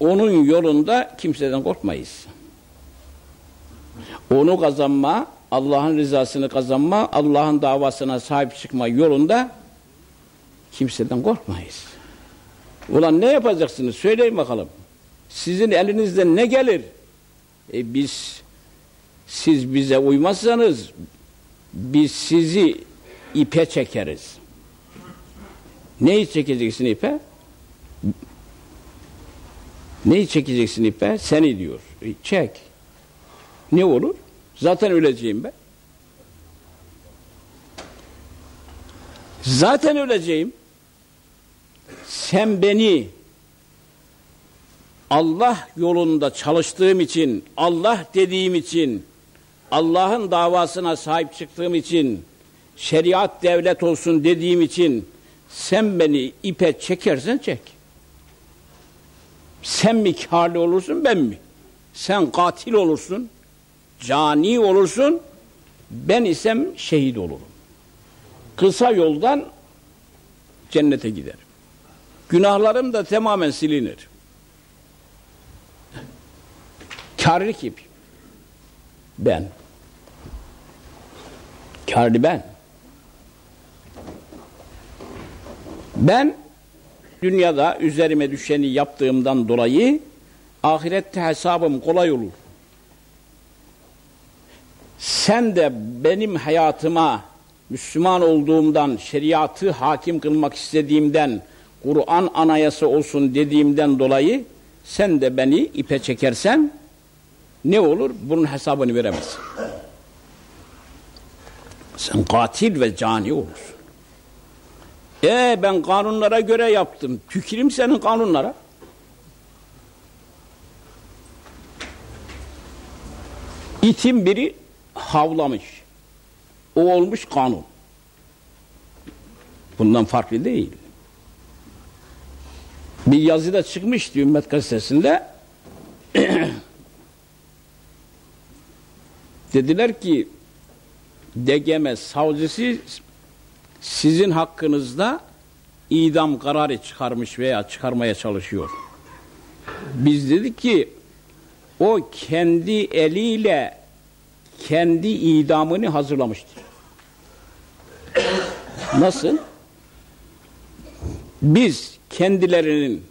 onun yolunda kimseden korkmayız. Onu kazanma, Allah'ın rızasını kazanma, Allah'ın davasına sahip çıkma yolunda kimseden korkmayız. Ulan ne yapacaksınız? Söyleyin bakalım. Sizin elinizden ne gelir? E biz siz bize uymazsanız biz sizi ipe çekeriz. Neyi çekeceksin ipe? Neyi çekeceksin ipe? Seni diyor. E, çek. Ne olur? Zaten öleceğim ben. Zaten öleceğim. Sen beni Allah yolunda çalıştığım için, Allah dediğim için, Allah'ın davasına sahip çıktığım için, şeriat devlet olsun dediğim için sen beni ipe çekersen çek. Sen mi karlı olursun ben mi? Sen katil olursun, cani olursun, ben isem şehit olurum. Kısa yoldan cennete giderim. Günahlarım da tamamen silinir. Karlı kim? Ben. Karlı ben. Ben dünyada üzerime düşeni yaptığımdan dolayı ahirette hesabım kolay olur. Sen de benim hayatıma Müslüman olduğumdan, şeriatı hakim kılmak istediğimden, Kur'an anayası olsun dediğimden dolayı sen de beni ipe çekersen ne olur? Bunun hesabını veremezsin. Sen katil ve cani olursun. E ben kanunlara göre yaptım. Tükürüm senin kanunlara. İtin biri havlamış. O olmuş kanun. Bundan farklı değil. Bir yazıda çıkmıştı Ümmet Gazetesi'nde. Dediler ki DGM savcısı sizin hakkınızda idam kararı çıkarmış veya çıkarmaya çalışıyor. Biz dedik ki o kendi eliyle kendi idamını hazırlamıştır. Nasıl? Biz kendilerinin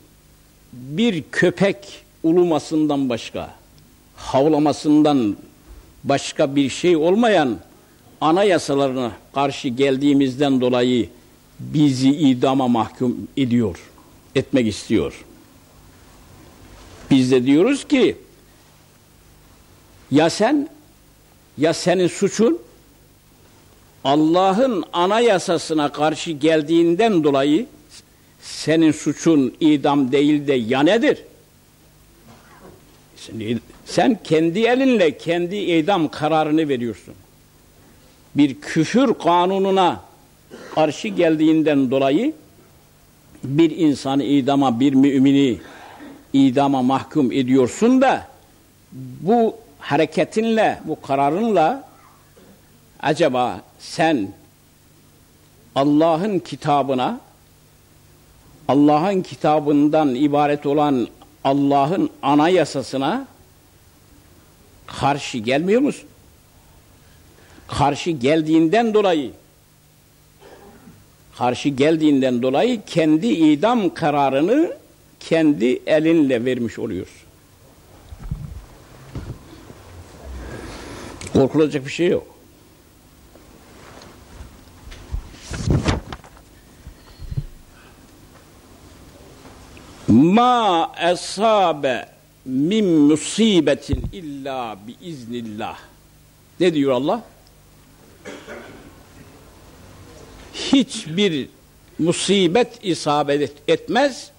bir köpek ulumasından başka, havlamasından başka bir şey olmayan anayasalarına karşı geldiğimizden dolayı bizi idama mahkum ediyor, etmek istiyor. Biz de diyoruz ki ya sen ya senin suçun Allah'ın anayasasına karşı geldiğinden dolayı senin suçun idam değil de ya nedir? Sen kendi elinle kendi idam kararını veriyorsun. Bir küfür kanununa karşı geldiğinden dolayı bir insanı idama, bir mümini idama mahkum ediyorsun da bu hareketinle, bu kararınla acaba sen Allah'ın kitabına Allah'ın kitabından ibaret olan Allah'ın anayasasına karşı gelmiyor musun? Karşı geldiğinden dolayı karşı geldiğinden dolayı kendi idam kararını kendi elinle vermiş oluyor. Korkulacak bir şey yok. Ma esabe min musibetin illa bi iznillah. Ne diyor Allah? Hiçbir musibet isabet etmez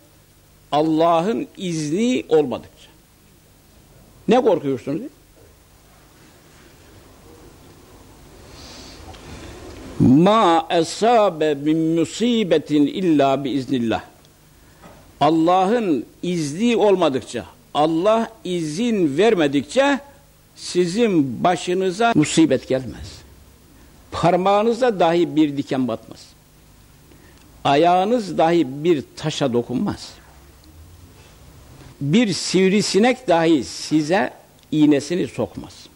Allah'ın izni olmadıkça. Ne korkuyorsunuz? Ma esabe min musibetin illa bi iznillah. Allah'ın izni olmadıkça, Allah izin vermedikçe sizin başınıza musibet gelmez. Parmağınıza dahi bir diken batmaz. Ayağınız dahi bir taşa dokunmaz. bir sivrisinek dahi size iğnesini sokmaz.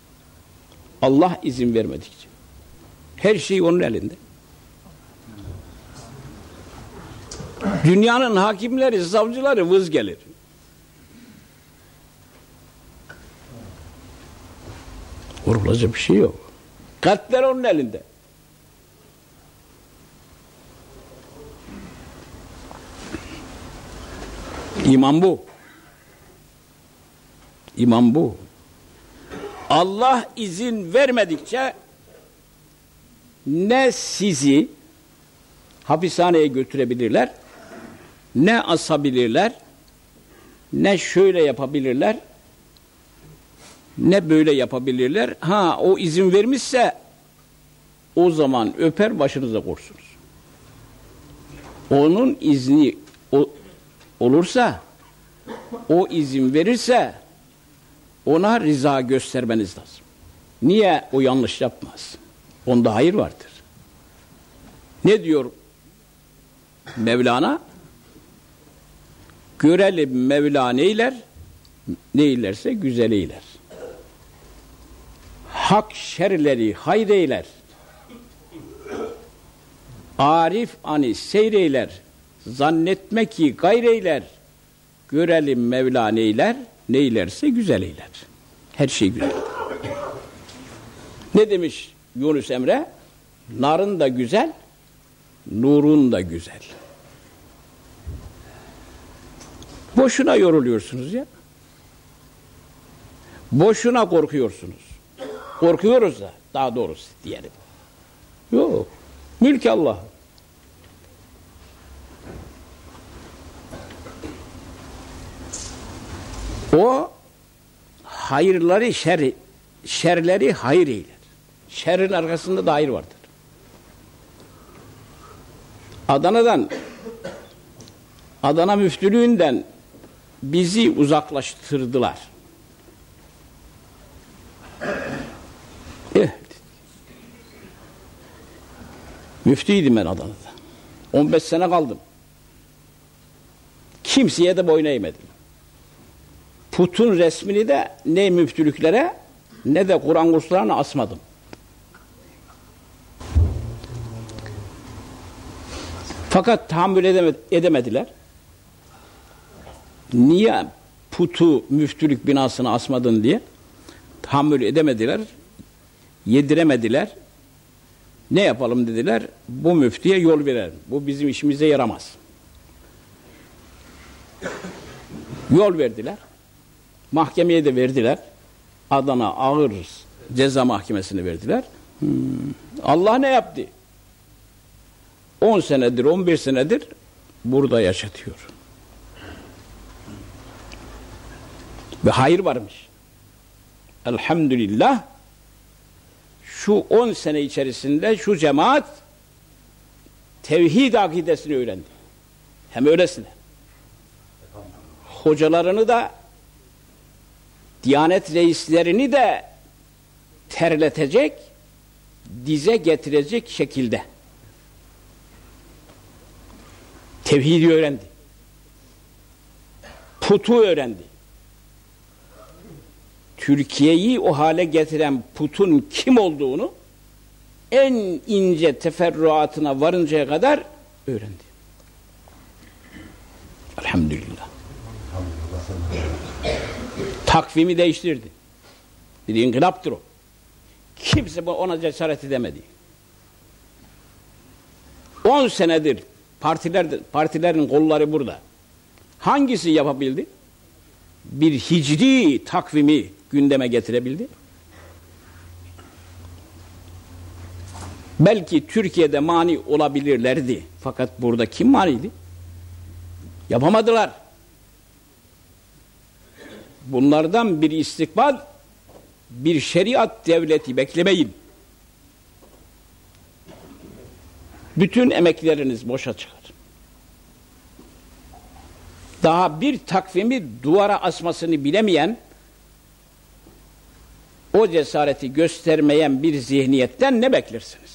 Allah izin vermedikçe. Her şey onun elinde. Dünyanın hakimleri, savcıları vız gelir. Vurulacak bir şey yok. Kalpler onun elinde. İman bu. İman bu. Allah izin vermedikçe ne sizi hapishaneye götürebilirler, ne asabilirler, ne şöyle yapabilirler, ne böyle yapabilirler. Ha o izin vermişse o zaman öper başınıza korsunuz. Onun izni o, olursa o izin verirse ona rıza göstermeniz lazım. Niye o yanlış yapmaz? Onda hayır vardır. Ne diyor Mevlana? Görelim Mevla neyler? Neylerse güzel eyler. Hak şerleri hayreyler. Arif ani seyreyler. Zannetme ki gayreyler. Görelim Mevla neyler? Neylerse güzel eyler. Her şey güzel. Ne demiş Yunus Emre? Narın da güzel, nurun da güzel. Boşuna yoruluyorsunuz ya. Boşuna korkuyorsunuz. Korkuyoruz da daha doğrusu diyelim. Yok. Mülk Allah. O hayırları şer, şerleri hayır eyler. Şerrin arkasında da hayır vardır. Adana'dan Adana müftülüğünden bizi uzaklaştırdılar. Müftüydüm ben Adana'da. 15 sene kaldım. Kimseye de boyun eğmedim. Putun resmini de ne müftülüklere ne de Kur'an kurslarına asmadım. Fakat tahammül edemediler. Niye putu müftülük binasına asmadın diye tahammül edemediler. Yediremediler. Ne yapalım dediler. Bu müftiye yol verelim. Bu bizim işimize yaramaz. Yol verdiler. Mahkemeye de verdiler. Adana ağır ceza mahkemesini verdiler. Hmm. Allah ne yaptı? 10 senedir, 11 senedir burada yaşatıyor. Ve hayır varmış. Elhamdülillah şu 10 sene içerisinde şu cemaat tevhid akidesini öğrendi. Hem öylesine. Hocalarını da Diyanet reislerini de terletecek, dize getirecek şekilde. Tevhidi öğrendi. Putu öğrendi. Türkiye'yi o hale getiren putun kim olduğunu en ince teferruatına varıncaya kadar öğrendi. Elhamdülillah. Takvimi değiştirdi. Bir inkılaptır o. Kimse ona cesaret edemedi. 10 senedir partiler partilerin kolları burada. Hangisi yapabildi? Bir hicri takvimi gündeme getirebildi. Belki Türkiye'de mani olabilirlerdi. Fakat burada kim maniydi? Yapamadılar. Bunlardan bir istikbal, bir şeriat devleti beklemeyin. Bütün emekleriniz boşa çıkar. Daha bir takvimi duvara asmasını bilemeyen, o cesareti göstermeyen bir zihniyetten ne beklersiniz?